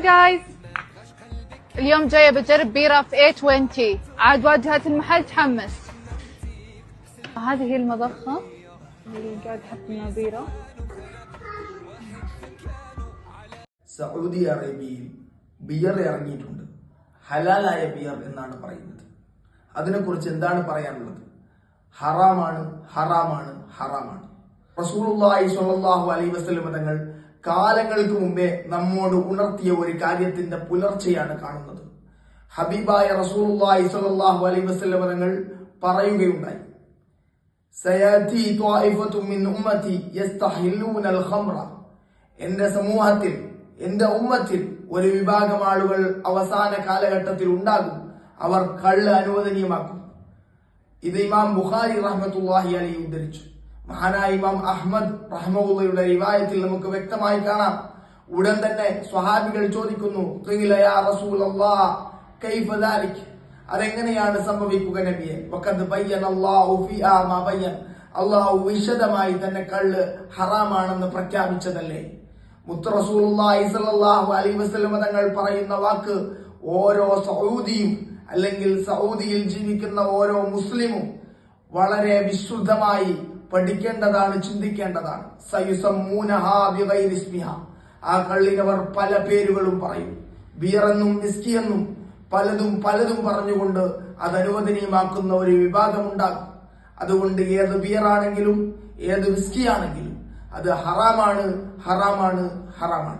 جايز اليوم جاية بجرب بيرة في 820 عاد واجهة المحل تحمس هذه هي المضخة اللي قاعد تحط لنا بيرة Saudi അറേബ്യയിൽ beer ഇറങ്ങിയിട്ടുണ്ട് ഹലാലായ ബിയർ എന്നാണ് പറയുന്നത് അതിനെക്കുറിച്ച് എന്താണ് പറയാനുള്ളത് ഹറാമാണ് ഹറാമാണ് ഹറാമാണ് റസൂലുള്ളാഹി സ്വല്ലല്ലാഹു അലൈഹി വസല്ലം തങ്ങൾ കാലങ്ങൾക്ക് മുമ്പേ നമ്മോട് ഉണർത്തിയ ഒരു കാര്യത്തിന്റെ പുലർച്ചയാണ് കാണുന്നത്. ഹബീബായ റസൂലുള്ളാഹി സ്വല്ലല്ലാഹു അലൈഹി വസല്ലം തങ്ങൾ പറയുകയുണ്ടായി. സയാതി ത്വായിഫത്തും മിൻ ഉമ്മതി യസ്തഹില്ലൂനൽ ഖംറ. സമൂഹത്തിൽ എന്റെ ഉമ്മത്തിൽ ഒരു വിഭാഗം ആളുകൾ അവസാന കാലഘട്ടത്തിൽ ഉണ്ടാകും. അവർ കള്ള് അനുവദനീയമാക്കും. ഇത് ഇമാം ബുഖാരി റഹ്മത്തുള്ളാഹി അലൈഹി ഉദ്ധരിച്ചു. മഹാനായ ഇമാം അഹ്മദ് റഹ്മുള്ളയുടെ റിവായത്തിൽ നമുക്ക് വ്യക്തമായി കാണാം. ഉടൻ തന്നെ സ്വഹാബികൾ ചോദിക്കുന്നു "ഖീല യാ റസൂലല്ലാഹ്, കൈഫ അതെങ്ങനെയാണ് സംഭവിക്കുക നബിയെ? അള്ളാഹു വിശദമായി തന്നെ കള്ള് ഹറാമാണെന്ന് പ്രഖ്യാപിച്ചതല്ലേ? മുത്ത് റസൂലുള്ളാഹി സ്വല്ലല്ലാഹു അലൈഹി വസല്ലം തങ്ങൾ പറയുന്ന വാക്ക് ഓരോ സൗദിയും അല്ലെങ്കിൽ സൗദിയിൽ ജീവിക്കുന്ന ഓരോ മുസ്ലിമും വളരെ വിശുദ്ധമായി പഠിക്കേണ്ടതാണ് ചിന്തിക്കേണ്ടതാണ്. സയുസം. ആ കള്ളിനവർ പല പേരുകളും പറയും. ബിയറെന്നും വിസ്കി എന്നും പലതും പലതും പറഞ്ഞുകൊണ്ട് അത് അനുവദനീയമാക്കുന്ന ഒരു വിവാദമുണ്ടാകും അതുകൊണ്ട് ഏത് ബിയറാണെങ്കിലും ഏത് വിസ്കി ആണെങ്കിലും അത് ഹറാമാണ് ഹറാമാണ് ഹറാമാണ്.